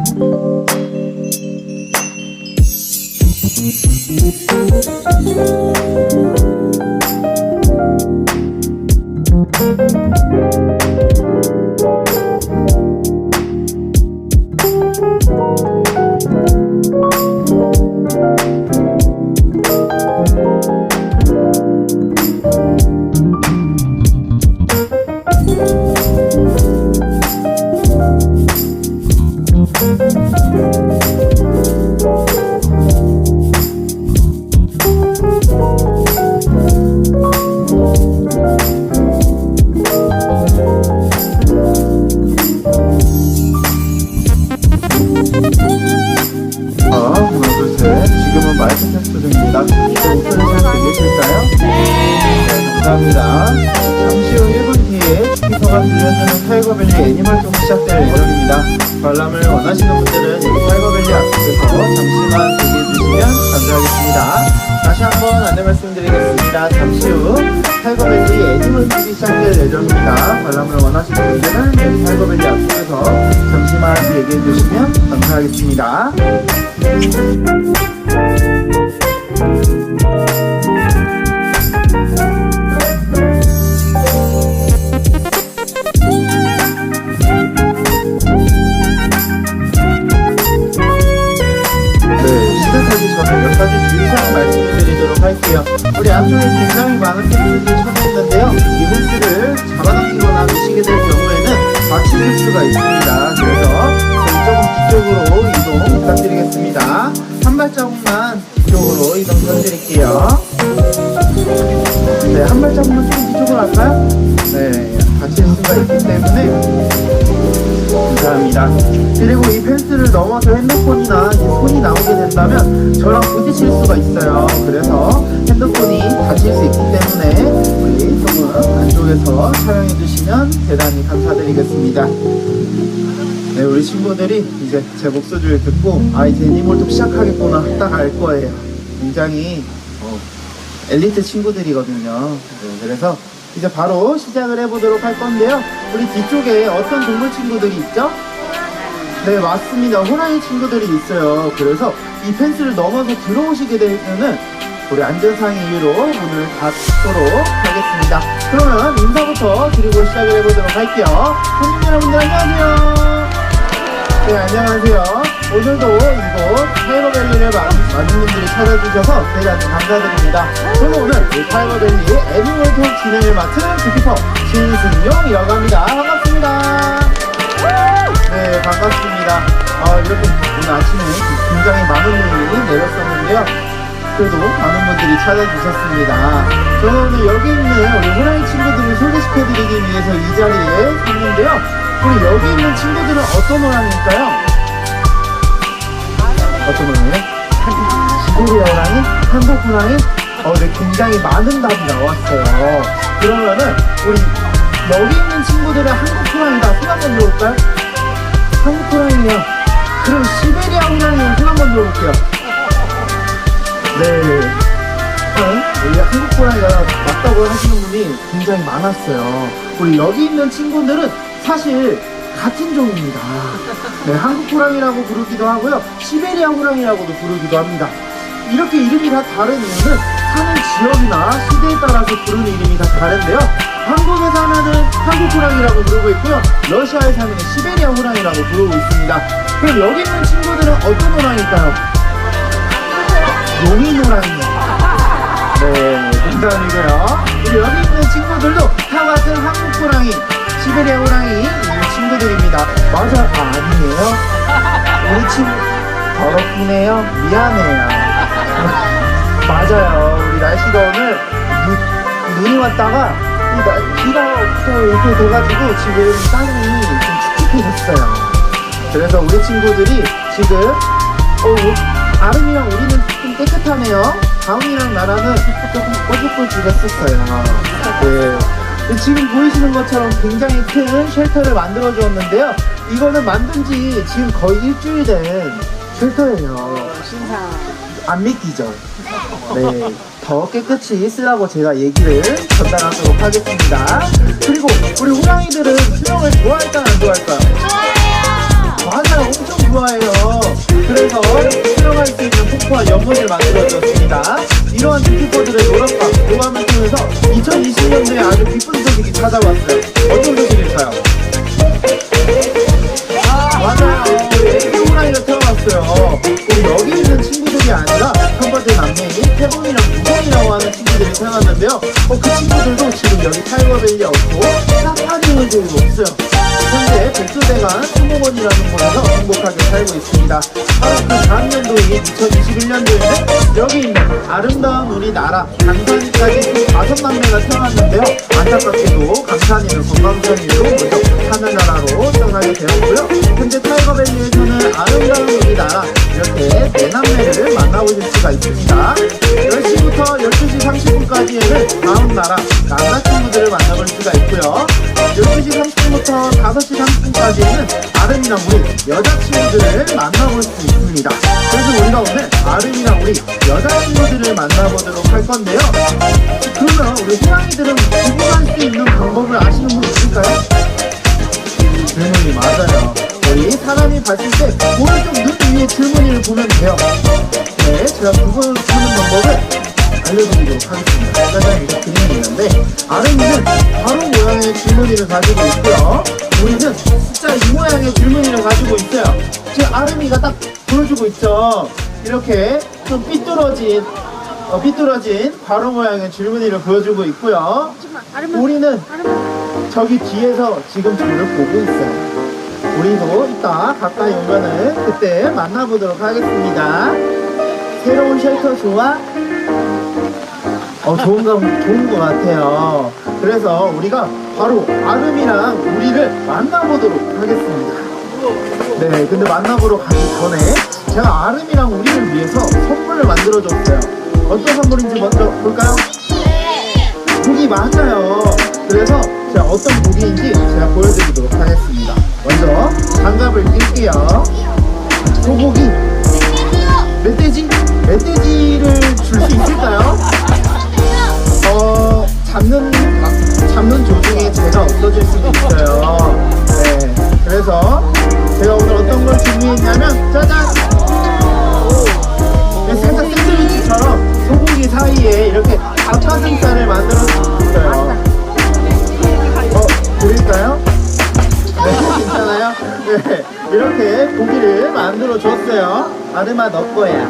어, 관람을 원하시는 분들은 여기 타이거밸리 앞에서 잠시만 대기해 주시면 감사하겠습니다. 네. 우리 앞쪽에 굉장히 많은 펜스들이 미시게 될 경우에는 다치실 수가 있습니다. 그래서 조금 뒤쪽으로 이동 부탁드리겠습니다. 한 발자국만 뒤쪽으로 이동 부탁드릴게요. 네, 한 발자국만 좀 뒤쪽으로 할까요? 네, 다칠 수가 있기 때문에 감사합니다. 그리고 이 펜스를 넘어서 핸드폰이나 이 손이 나오게 된다면 저랑 부딪힐 수가 있어요. 그래서 핸드폰이 다칠 수 있기 때문에 우리 조금 안쪽에서 촬영해 주시면 대단히 감사드리겠습니다. 네, 우리 친구들이 이제 제 목소리를 듣고 아 이제 애니몰톡 시작하겠구나 딱 알 거예요. 굉장히 어, 엘리트 친구들이거든요. 네, 그래서 이제 바로 시작을 해보도록 할 건데요. 우리 뒤쪽에 어떤 동물 친구들이 있죠? 네, 맞습니다. 호랑이 친구들이 있어요. 그래서 이 펜스를 넘어서 들어오시게 되면은 우리 안전상 이유로 문을 닫도록 하겠습니다. 그러면 인사부터 드리고 시작을 해보도록 할게요. 손님 여러분들 안녕하세요. 네, 안녕하세요. 오늘도 이곳 타이거밸리를 많- 많은 분들이 찾아주셔서 대단히 감사드립니다. 저는 오늘 이 타이거밸리 애니멀톡 진행을 맡은 주피터 신승용이라고 합니다. 반갑습니다. 네, 반갑습니다. 아, 이렇게 오늘 아침에 굉장히 많은 분이 내렸었는데요. 그래도 많은 분들이 찾아주셨습니다. 저는 오늘 여기 있는 우리 호랑이 친구들을 소개시켜드리기 위해서 이 자리에 섰는데요. 우리 여기 있는 친구들은 어떤 호랑이일까요? 어떤 호랑이요? 시베리아 호랑이? 한국 호랑이? 어, 네, 굉장히 많은 답이 나왔어요. 그러면은, 우리 여기 있는 친구들은 한국 호랑이다. 손 한번 들어볼까요? 한국 호랑이요. 그럼 시베리아 호랑이는 손 한번 들어볼게요. 네. 우리 한국 호랑이가 맞다고 하시는 분이 굉장히 많았어요. 우리 여기 있는 친구들은 사실 같은 종입니다. 네, 한국 호랑이라고 부르기도 하고요. 시베리아 호랑이라고도 부르기도 합니다. 이렇게 이름이 다 다른 이유는 사는 지역이나 시대에 따라서 부르는 이름이 다 다른데요. 한국에 사면은 한국 호랑이라고 부르고 있고요. 러시아에 사면은 시베리아 호랑이라고 부르고 있습니다. 그럼 여기 있는 친구들은 어떤 호랑이일까요? 용인 호랑이요. 네, 농담이고요. 여기 있는 친구들도 다 같은 한국 호랑이, 시베리아 호랑이 맞아, 아, 아니에요? 우리 친구 더럽구네요. 미안해요. 맞아요. 우리 날씨가 오늘 눈, 눈이 왔다가 이 나- 비가 또 이렇게 돼가지고 지금 땅이 좀 칙칙해졌어요. 그래서 우리 친구들이 지금 어, 아름이랑 우리는 좀 깨끗하네요. 다음이랑 나랑은 조금 꼬질꼬질했었어요. 네. 지금 보이시는 것처럼 굉장히 큰 쉘터를 만들어 주었는데요. 이거는 만든 지 지금 거의 일주일 된 쉘터예요. 신상. 안 믿기죠? 네. 더 깨끗이 쓰라고 제가 얘기를 전달하도록 하겠습니다. 그리고 우리 호랑이들은 수영을 좋아할까요? 안 좋아할까 좋아해요. 그래서 수영할 수 있는 폭포와 연못을 만들어주었습니다. 이러한 디키퍼들의 노력과 교감을 통해서 2020년도에 아주 기쁜 소식이 찾아왔어요. 어떤 소식일까요? 맞아요. 우리 애기 호랑이가 태어났어요. 여기 있는 친구들이 아니라 첫 번째 남매인 태봉이랑 무성이라고 하는 친구들이 태어났는데요. 어, 그 친구들도 지금 여기 타이거밸리에 없고 사파리월드에 없어요. 백두대간 수목원이라는 곳에서 행복하게 살고 있습니다. 바로 그 다음 연도인 2021년도에는 여기 있는 아름다운 우리나라 강산이까지 총 다섯 남매가 태어났는데요. 안타깝게도 강산이는 건강상으로 먼저 하늘나라로 떠나게 되었고요. 현재 타이거밸리에서는 아름다운 우리나라 이렇게 네 남매를 만나보실 수가 있습니다. 10시부터 12시 30분까지에는 다음 나라 남자친구들을 만나볼 수가 있고요. 12시 30분부터 5시 30분 까지는 아름이랑 우리 여자친구들을 만나볼 수 있습니다. 그래서 우리가 오늘 아름이랑 우리 여자친구들을 만나보도록 할 건데요. 그러면 우리 호랑이들은 구분할 수 있는 방법을 아시는 분 있을까요? 질문이 맞아요. 우리 사람이 봤을 때 오른쪽 눈 위에 질문이를 보면 돼요. 네, 제가 구분하는 방법을 알려드리도록 하겠습니다. 짜잔 이렇게 그림이 있는데 아름이는 바로 모양의 줄무늬를 가지고 있고요. 우리는 숫자 이 모양의 줄무늬를 가지고 있어요. 지금 아름이가 딱 보여주고 있죠. 이렇게 좀 삐뚤어진 어, 삐뚤어진 바로 모양의 줄무늬를 보여주고 있고요. 우리는 저기 뒤에서 지금 저를 보고 있어요. 우리도 이따 가까이 오면은 그때 만나보도록 하겠습니다. 새로운 쉘터 좋아? 어, 좋은 거, 좋은 거 같아요. 그래서 우리가 바로 아름이랑 우리를 만나보도록 하겠습니다. 네, 근데 만나보러 가기 전에 제가 아름이랑 우리를 위해서 선물을 만들어줬어요. 어떤 선물인지 먼저 볼까요? 고기 맞아요. 그래서 제가 어떤 고기인지 제가 보여드리도록 하겠습니다. 먼저 장갑을 낄게요. 소고기, 그래서 제가 오늘 어떤 걸 준비했냐면, 짜잔! 네, 살짝 샌드위치처럼 소고기 사이에 이렇게 닭가슴살을 만들어 줬어요. 어, 보일까요? 네, 괜찮아요? 네, 이렇게 고기를 만들어 줬어요. 아름아, 너 거야.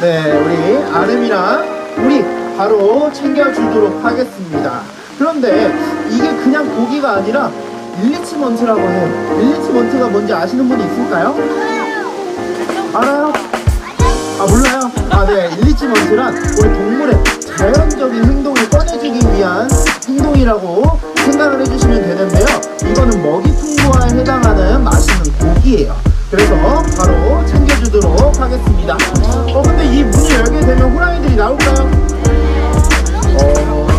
네, 우리 아름이랑 우리 바로 챙겨주도록 하겠습니다. 그런데 이게 그냥 고기가 아니라 일리치먼트라고 해요. 일리치먼트가 뭔지 아시는 분이 있을까요? 알아요? 아 몰라요? 아 네, 일리치먼트란 우리 동물의 자연적인 행동을 꺼내주기 위한 행동이라고 생각을 해주시면 되는데요. 이거는 먹이 풍부화에 해당하는 맛있는 고기예요. 그래서 바로 챙겨주도록 하겠습니다. 어 근데 이 문을 열게 되면 호랑이들이 나올까요? 어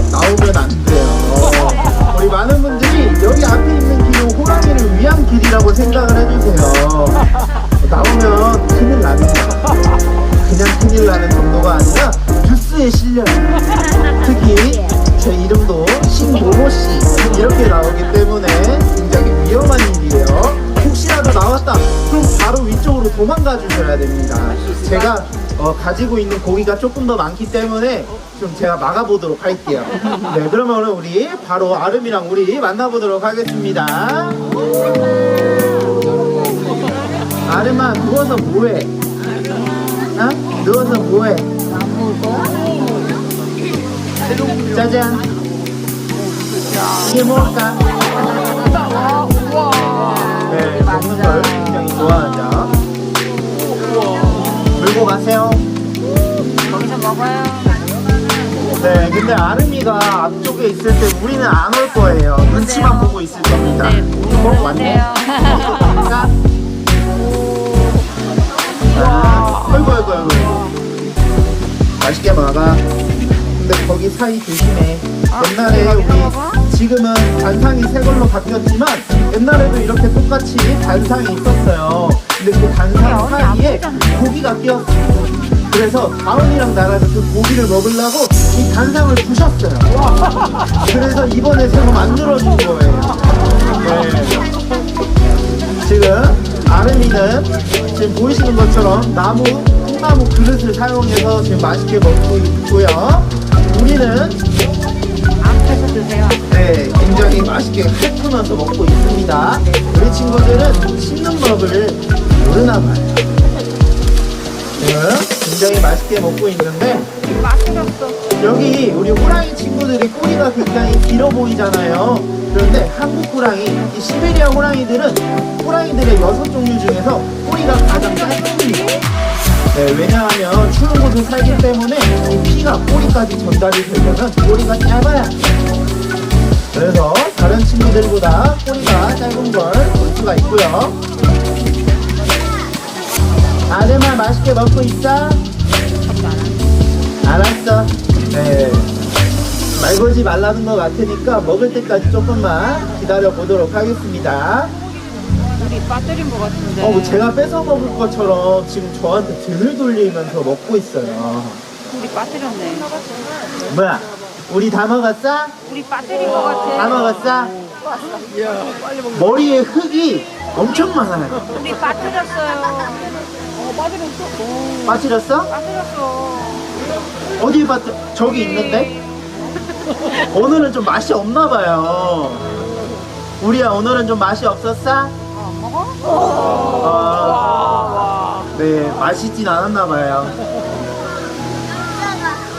가지고 있는 고기가 조금 더 많기 때문에 좀 제가 막아보도록 할게요. 네, 그러면 우리 바로 아름이랑 우리 만나보도록 하겠습니다. 아름아 누워서 뭐해? 어? 누워서 뭐해? 짜잔 이게 뭘까? 네 먹는 걸 굉장히 좋아하죠 물고 가세요 먹어요. 네 근데 아름이가 앞쪽에 있을 때 우리는 안 올 거예요. 눈치만 보고 있을 겁니다. 네, 어 왔네. 자. 자, 아이고 아이고 아이고. 맛있게 먹어 근데 거기 사이 조심해. 아, 옛날에 우리 지금은 단상이 새 걸로 바뀌었지만 옛날에도 이렇게 똑같이 단상이 있었어요. 근데 그 단상 사이에 고기가 끼었어요. 그래서 다운이랑 나가서 그 고기를 먹으려고 이 단상을 부셨어요. 그래서 이번에 새로 만들어준 거예요. 네. 지금 아름이는 지금 보이시는 것처럼 나무, 통나무 그릇을 사용해서 지금 맛있게 먹고 있고요. 우리는 앞에서 드세요. 네, 굉장히 맛있게 핥으면서 먹고 있습니다. 우리 친구들은 씹는 법을 모르나 봐요. 지금 굉장히 맛있게 먹고 있는데 빠뜨렸어. 여기 우리 호랑이 친구들이 꼬리가 굉장히 길어 보이잖아요. 그런데 한국 호랑이, 이 시베리아 호랑이들은 호랑이들의 여섯 종류 중에서 꼬리가 가장 짧습니다. 네, 왜냐하면 추운 곳에 살기 때문에 이 피가 꼬리까지 전달이 되려면 꼬리가 짧아야 해요. 그래서 다른 친구들보다 꼬리가 짧은 걸 볼 수가 있고요. 아름아 맛있게 먹고 있어? 알았어. 네. 말 걸지 말라는 것 같으니까 먹을 때까지 조금만 기다려 보도록 하겠습니다. 우리 빠뜨린 것 같은데. 어, 뭐 제가 뺏어 먹을 것처럼 지금 저한테 등을 돌리면서 먹고 있어요. 우리 빠뜨렸네. 뭐야? 우리 다 먹었어? 우리 빠뜨린 것 같아. 다 먹었어? 머리에 흙이 엄청 많아요. 우리 빠뜨렸어요. 어, 빠뜨렸어. 빠뜨렸어? 빠뜨렸어. 어디 빠뜨? 저기 있는데? 오늘은 좀 맛이 없나 봐요. 우리야 오늘은 좀 맛이 없었어? 어, 먹어? 어, 네, 맛있진 않았나 봐요.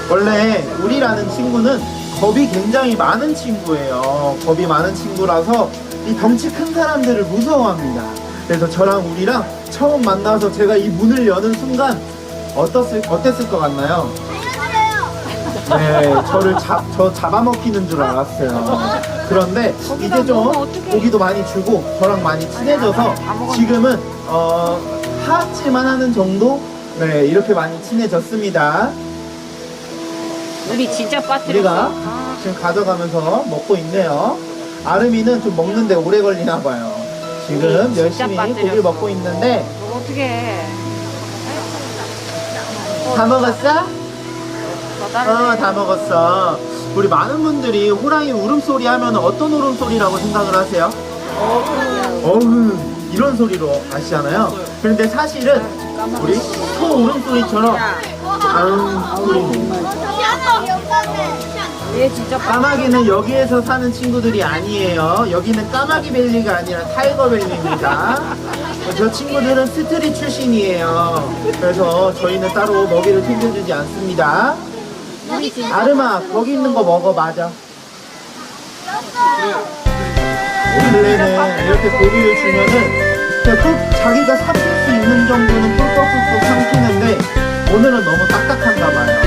원래 우리라는 친구는 겁이 굉장히 많은 친구예요. 겁이 많은 친구라서 이 덩치 큰 사람들을 무서워합니다. 그래서 저랑 우리랑 처음 만나서 제가 이 문을 여는 순간 어떻을, 어땠을 것 같나요? 네, 저를 잡, 저 잡아먹히는 줄 알았어요. 그런데 이제 좀 고기도 많이 주고 저랑 많이 친해져서 지금은 어, 하악질만 하는 정도? 네, 이렇게 많이 친해졌습니다. 우리 진짜 빠뜨렸어. 우리가 아, 지금 가져가면서 먹고 있네요. 아름이는 좀 먹는데 오래 걸리나 봐요. 지금 진짜 열심히 빠뜨렸어. 고기를 먹고 있는데 어떻게 해? 다 먹었어? 어, 다 먹었어. 우리 많은 분들이 호랑이 울음소리 하면 어떤 울음소리라고 생각을 하세요? 어흥 이런 소리로 아시잖아요. 그런데 사실은 우리 소 울음소리처럼 아흥 소리는 얘 진짜 빠 까마귀는 여기에서 사는 친구들이 아니에요. 여기는 까마귀 벨리가 아니라 타이거 벨리입니다. 저 친구들은 스트릿 출신이에요. 그래서 저희는 따로 먹이를 챙겨주지 않습니다. 아름아, 거기 있는 거 먹어, 맞아. 원래는 이렇게 고기를 주면은 꿀- 자기가 삼킬 수 있는 정도는 꿀꺽꿀꺽 삼키는데 오늘은 너무 딱딱한가 봐요.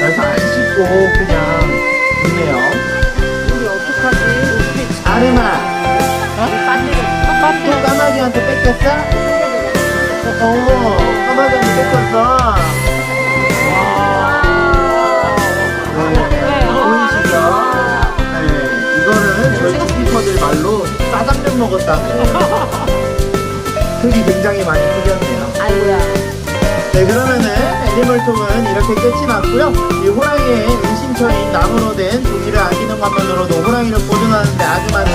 그래서 안 씻고 그냥 있네요. 우리 어떡하지? 아름아, 빠뜨렸어. 또 까마귀한테 뺏겼어? 어, 까마귀한테 뺏겼어. 네, 보이시죠? 네, 이거는 저희 스피커들 말로 짜장면 먹었다고. 흙이 굉장히 많이 풀렸네요. 아이고야. 네, 그러면은 애니멀톡은 이렇게 끝이 났고요. 이 호랑이의 은신처인 나무로 된 조기를 아끼는 것만으로도 호랑이를 보존하는데 아주 많은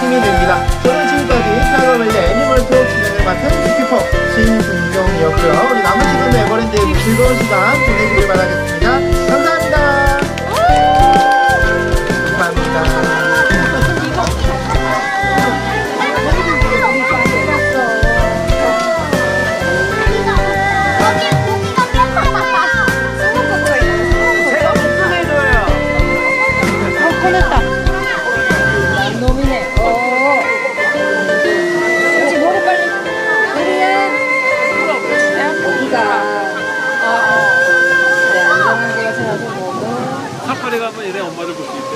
힘이 됩니다. 저는 지금까지 타이거밸리 애니멀톡 진행을 맡은 스키퍼 신승경이었고요.